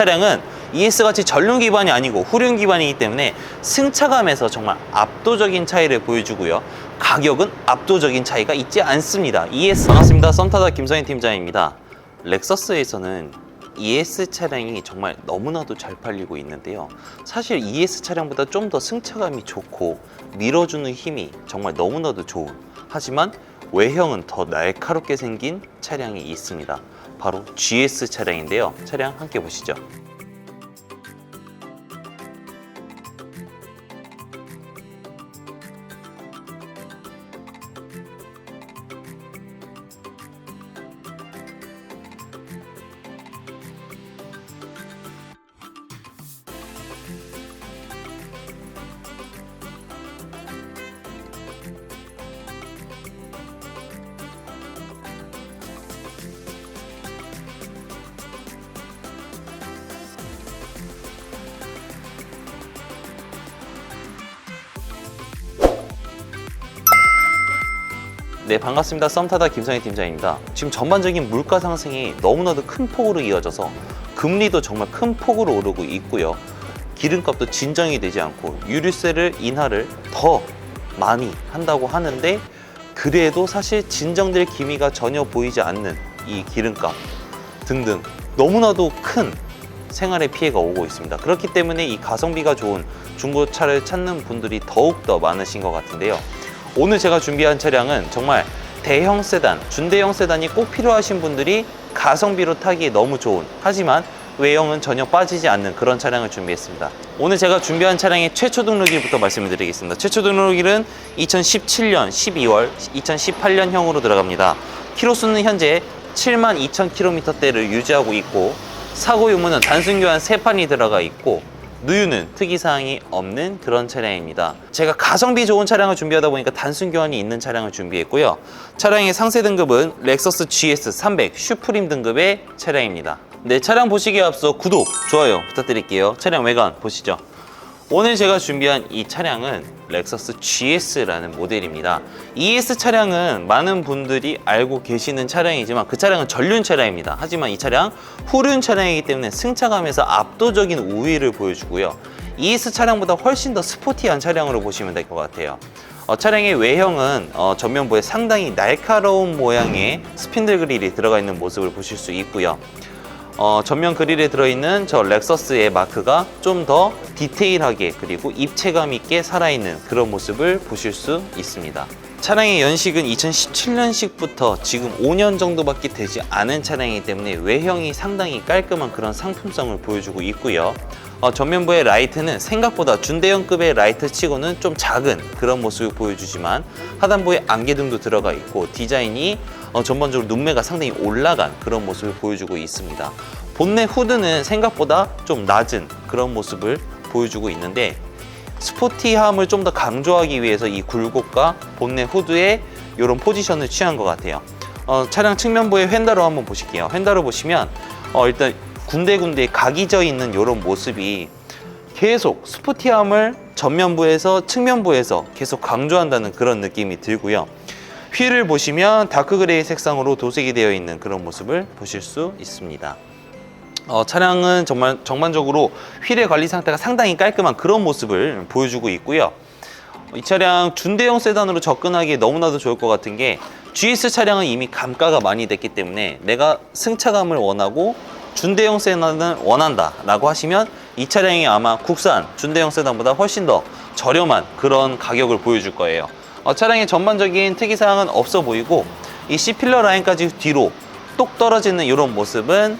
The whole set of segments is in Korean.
차량은 ES같이 전륜 기반이 아니고 후륜 기반이기 때문에 승차감에서 정말 압도적인 차이를 보여주고요. 가격은 압도적인 차이가 있지 않습니다. ES 반갑습니다. 썸타다 김성현 팀장입니다. 렉서스에서는 ES 차량이 정말 너무나도 잘 팔리고 있는데요. 사실 ES 차량보다 좀 더 승차감이 좋고 밀어주는 힘이 정말 너무나도 좋은 하지만 외형은 더 날카롭게 생긴 차량이 있습니다. 바로 GS 차량인데요. 차량 함께 보시죠. 네, 반갑습니다. 썸타다 김성희 팀장입니다. 지금 전반적인 물가 상승이 너무나도 큰 폭으로 이어져서 금리도 정말 큰 폭으로 오르고 있고요. 기름값도 진정이 되지 않고 유류세를 인하를 더 많이 한다고 하는데 그래도 사실 진정될 기미가 전혀 보이지 않는 이 기름값 등등 너무나도 큰 생활의 피해가 오고 있습니다. 그렇기 때문에 이 가성비가 좋은 중고차를 찾는 분들이 더욱더 많으신 것 같은데요. 오늘 제가 준비한 차량은 정말 대형 세단, 준대형 세단이 꼭 필요하신 분들이 가성비로 타기에 너무 좋은 하지만 외형은 전혀 빠지지 않는 그런 차량을 준비했습니다. 오늘 제가 준비한 차량의 최초 등록일부터 말씀을 드리겠습니다. 최초 등록일은 2017년 12월 2018년형으로 들어갑니다. 키로수는 현재 7만 2천 킬로미터대를 유지하고 있고 사고 유무는 단순 교환 세 판이 들어가 있고 누유는 특이사항이 없는 그런 차량입니다. 제가 가성비 좋은 차량을 준비하다 보니까 단순 교환이 있는 차량을 준비했고요. 차량의 상세 등급은 렉서스 GS 300 슈프림 등급의 차량입니다. 네, 차량 보시기에 앞서 구독, 좋아요 부탁드릴게요. 차량 외관 보시죠. 오늘 제가 준비한 이 차량은 렉서스 GS라는 모델입니다. ES 차량은 많은 분들이 알고 계시는 차량이지만 그 차량은 전륜 차량입니다. 하지만 이 차량 후륜 차량이기 때문에 승차감에서 압도적인 우위를 보여주고요. ES 차량보다 훨씬 더 스포티한 차량으로 보시면 될 것 같아요. 어, 차량의 외형은 어, 전면부에 상당히 날카로운 모양의 스핀들 그릴이 들어가 있는 모습을 보실 수 있고요. 어, 전면 그릴에 들어있는 저 렉서스의 마크가 좀 더 디테일하게 그리고 입체감 있게 살아있는 그런 모습을 보실 수 있습니다. 차량의 연식은 2017년식부터 지금 5년 정도밖에 되지 않은 차량이기 때문에 외형이 상당히 깔끔한 그런 상품성을 보여주고 있고요. 어, 전면부의 라이트는 생각보다 준대형급의 라이트 치고는 좀 작은 그런 모습을 보여주지만 하단부에 안개등도 들어가 있고 디자인이 어, 전반적으로 눈매가 상당히 올라간 그런 모습을 보여주고 있습니다. 본넷 후드는 생각보다 좀 낮은 그런 모습을 보여주고 있는데 스포티함을 좀 더 강조하기 위해서 이 굴곡과 본넷 후드의 이런 포지션을 취한 것 같아요. 어, 차량 측면부의 휀다로 한번 보실게요. 휀다로 보시면 어, 일단 군데군데 각이 져 있는 이런 모습이 계속 스포티함을 전면부에서 측면부에서 계속 강조한다는 그런 느낌이 들고요. 휠을 보시면 다크 그레이 색상으로 도색이 되어 있는 그런 모습을 보실 수 있습니다. 어, 차량은 정말 전반적으로 휠의 관리 상태가 상당히 깔끔한 그런 모습을 보여주고 있고요. 이 차량 준대형 세단으로 접근하기에 너무나도 좋을 것 같은 게 GS 차량은 이미 감가가 많이 됐기 때문에 내가 승차감을 원하고 준대형 세단을 원한다 라고 하시면 이 차량이 아마 국산 준대형 세단보다 훨씬 더 저렴한 그런 가격을 보여줄 거예요. 어, 차량의 전반적인 특이사항은 없어 보이고 이 C필러 라인까지 뒤로 똑 떨어지는 이런 모습은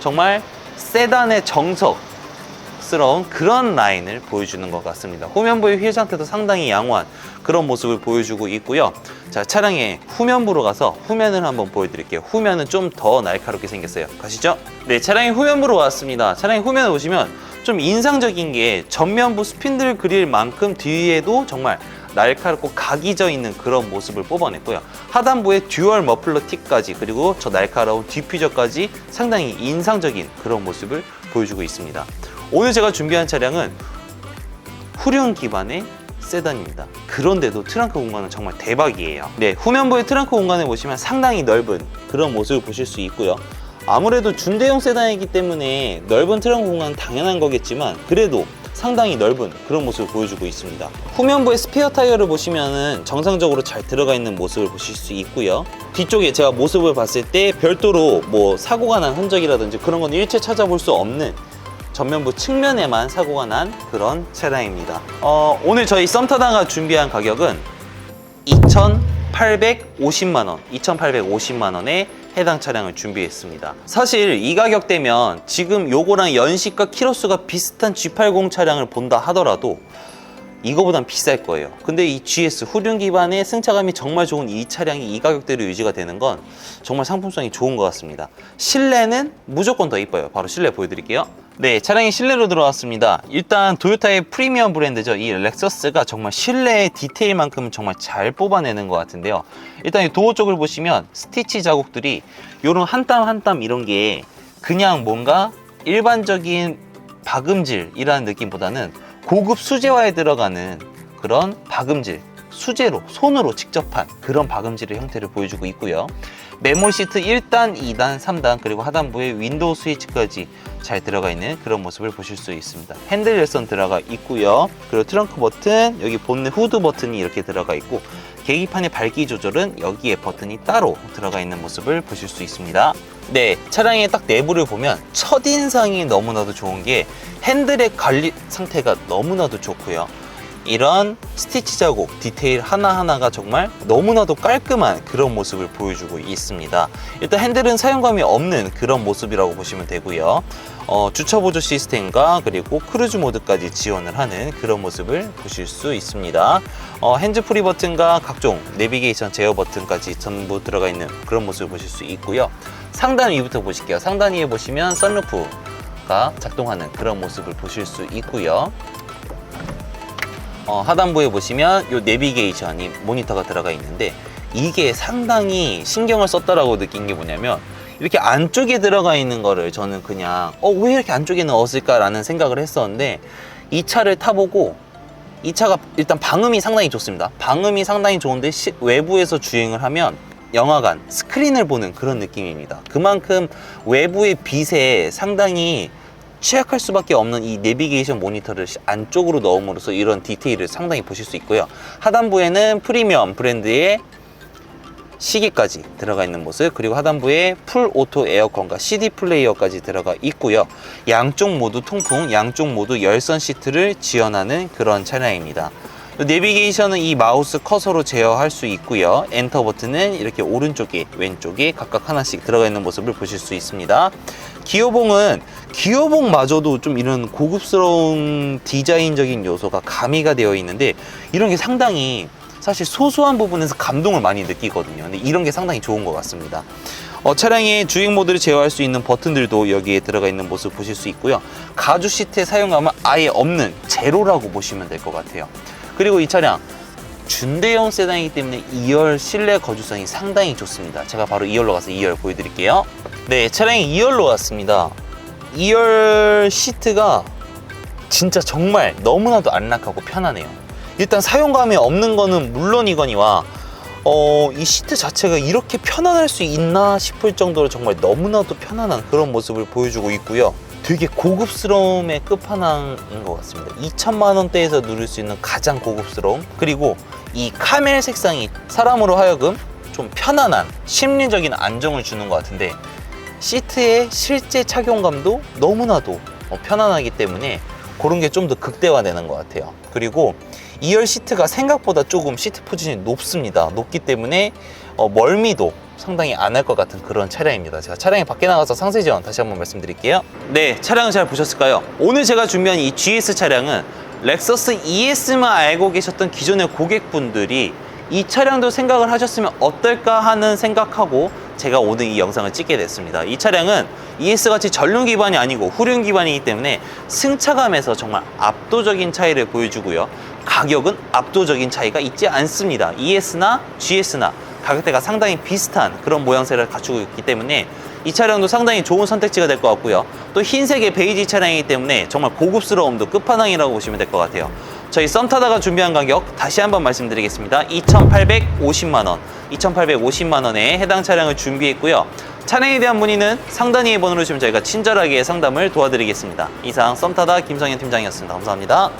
정말 세단의 정석스러운 그런 라인을 보여주는 것 같습니다. 후면부의 휠 상태도 상당히 양호한 그런 모습을 보여주고 있고요. 자, 차량의 후면부로 가서 후면을 한번 보여드릴게요. 후면은 좀 더 날카롭게 생겼어요. 가시죠. 네, 차량의 후면부로 왔습니다. 차량의 후면을 보시면 좀 인상적인 게 전면부 스핀들 그릴 만큼 뒤에도 정말 날카롭고 각이 져 있는 그런 모습을 뽑아냈고요. 하단부에 듀얼 머플러 틱까지 그리고 저 날카로운 디퓨저까지 상당히 인상적인 그런 모습을 보여주고 있습니다. 오늘 제가 준비한 차량은 후륜 기반의 세단입니다. 그런데도 트렁크 공간은 정말 대박이에요. 네, 후면부의 트렁크 공간을 보시면 상당히 넓은 그런 모습을 보실 수 있고요. 아무래도 준대용 세단이기 때문에 넓은 트렁크 공간은 당연한 거겠지만 그래도 상당히 넓은 그런 모습을 보여주고 있습니다. 후면부의 스페어 타이어를 보시면은 정상적으로 잘 들어가 있는 모습을 보실 수 있고요. 뒤쪽에 제가 모습을 봤을 때 별도로 뭐 사고가 난 흔적이라든지 그런 건 일체 찾아볼 수 없는 전면부 측면에만 사고가 난 그런 차량입니다. 어, 오늘 저희 썸타다가 준비한 가격은 2,850만 원, 2,850만 원에 해당 차량을 준비했습니다. 사실 이 가격대면 지금 요거랑 연식과 키로수가 비슷한 G80 차량을 본다 하더라도 이거보단 비쌀 거예요. 근데 이 GS 후륜 기반의 승차감이 정말 좋은 이 차량이 이 가격대로 유지가 되는 건 정말 상품성이 좋은 것 같습니다. 실내는 무조건 더 이뻐요. 바로 실내 보여드릴게요. 네, 차량이 실내로 들어왔습니다. 일단 도요타의 프리미엄 브랜드죠. 이 렉서스가 정말 실내의 디테일만큼 정말 잘 뽑아내는 것 같은데요. 일단 이 도어 쪽을 보시면 스티치 자국들이 요런 한 땀 한 땀 이런 게 그냥 뭔가 일반적인 박음질이라는 느낌보다는 고급 수제화에 들어가는 그런 박음질 수제로 손으로 직접 한 그런 박음질의 형태를 보여주고 있고요. 메몰 시트 1단, 2단, 3단 그리고 하단부에 윈도우 스위치까지 잘 들어가 있는 그런 모습을 보실 수 있습니다. 핸들 열선 들어가 있고요. 그리고 트렁크 버튼, 여기 본넷 후드 버튼이 이렇게 들어가 있고 계기판의 밝기 조절은 여기에 버튼이 따로 들어가 있는 모습을 보실 수 있습니다. 네, 차량의 딱 내부를 보면 첫인상이 너무나도 좋은 게 핸들의 관리 상태가 너무나도 좋고요. 이런 스티치 자국, 디테일 하나하나가 정말 너무나도 깔끔한 그런 모습을 보여주고 있습니다. 일단 핸들은 사용감이 없는 그런 모습이라고 보시면 되고요. 어, 주차 보조 시스템과 그리고 크루즈 모드까지 지원을 하는 그런 모습을 보실 수 있습니다. 어, 핸즈프리 버튼과 각종 내비게이션 제어 버튼까지 전부 들어가 있는 그런 모습을 보실 수 있고요. 상단 위부터 보실게요. 상단 위에 보시면 썬루프가 작동하는 그런 모습을 보실 수 있고요. 어, 하단부에 보시면 이 내비게이션이 모니터가 들어가 있는데 이게 상당히 신경을 썼다라고 느낀 게 뭐냐면 이렇게 안쪽에 들어가 있는 거를 저는 그냥 어 왜 이렇게 안쪽에 넣었을까라는 생각을 했었는데 이 차를 타보고 이 차가 일단 방음이 상당히 좋습니다. 방음이 상당히 좋은데 시- 외부에서 주행을 하면 영화관 스크린을 보는 그런 느낌입니다. 그만큼 외부의 빛에 상당히 취약할 수밖에 없는 이 내비게이션 모니터를 시- 안쪽으로 넣음으로써 이런 디테일을 상당히 보실 수 있고요. 하단부에는 프리미엄 브랜드의 시계까지 들어가 있는 모습 그리고 하단부에 풀 오토 에어컨과 CD 플레이어까지 들어가 있고요. 양쪽 모두 통풍 양쪽 모두 열선 시트를 지원하는 그런 차량입니다. 내비게이션은 이 마우스 커서로 제어할 수 있고요. 엔터 버튼은 이렇게 오른쪽에 왼쪽에 각각 하나씩 들어가 있는 모습을 보실 수 있습니다 기어봉은 기어봉마저도 좀 이런 고급스러운 디자인적인 요소가 가미가 되어 있는데 이런 게 상당히 사실 소소한 부분에서 감동을 많이 느끼거든요. 근데 이런 게 상당히 좋은 것 같습니다. 어, 차량의 주행 모드를 제어할 수 있는 버튼들도 여기에 들어가 있는 모습 보실 수 있고요. 가죽 시트의 사용감은 아예 없는 제로라고 보시면 될 것 같아요. 그리고 이 차량 준대형 세단이기 때문에 2열 실내 거주성이 상당히 좋습니다. 제가 바로 2열로 가서 2열 보여드릴게요. 네, 차량이 2열로 왔습니다. 2열 시트가 진짜 정말 너무나도 안락하고 편하네요. 일단 사용감이 없는 거는 물론이거니와 어, 이 시트 자체가 이렇게 편안할 수 있나 싶을 정도로 정말 너무나도 편안한 그런 모습을 보여주고 있고요. 되게 고급스러움의 끝판왕인 것 같습니다. 2천만 원대에서 누릴 수 있는 가장 고급스러움 그리고 이 카멜 색상이 사람으로 하여금 좀 편안한 심리적인 안정을 주는 것 같은데 시트의 실제 착용감도 너무나도 어, 편안하기 때문에 그런 게 좀 더 극대화되는 것 같아요. 그리고 2열 시트가 생각보다 조금 시트 포지션이 높습니다. 높기 때문에 어, 멀미도 상당히 안 할 것 같은 그런 차량입니다. 제가 차량이 밖에 나가서 상세 지원 다시 한번 말씀드릴게요. 네, 차량을 잘 보셨을까요? 오늘 제가 준비한 이 GS 차량은 렉서스 ES만 알고 계셨던 기존의 고객분들이 이 차량도 생각을 하셨으면 어떨까 하는 생각하고 제가 오늘 이 영상을 찍게 됐습니다. 이 차량은 ES같이 전륜 기반이 아니고 후륜 기반이기 때문에 승차감에서 정말 압도적인 차이를 보여주고요. 가격은 압도적인 차이가 있지 않습니다. ES나 GS나 가격대가 상당히 비슷한 그런 모양새를 갖추고 있기 때문에 이 차량도 상당히 좋은 선택지가 될 것 같고요. 또 흰색의 베이지 차량이기 때문에 정말 고급스러움도 끝판왕이라고 보시면 될 것 같아요. 저희 썸타다가 준비한 가격 다시 한번 말씀드리겠습니다. 2,850만 원, 2,850만 원에 해당 차량을 준비했고요. 차량에 대한 문의는 상단위의 번호로 주시면 저희가 친절하게 상담을 도와드리겠습니다. 이상 썸타다 김성현 팀장이었습니다. 감사합니다.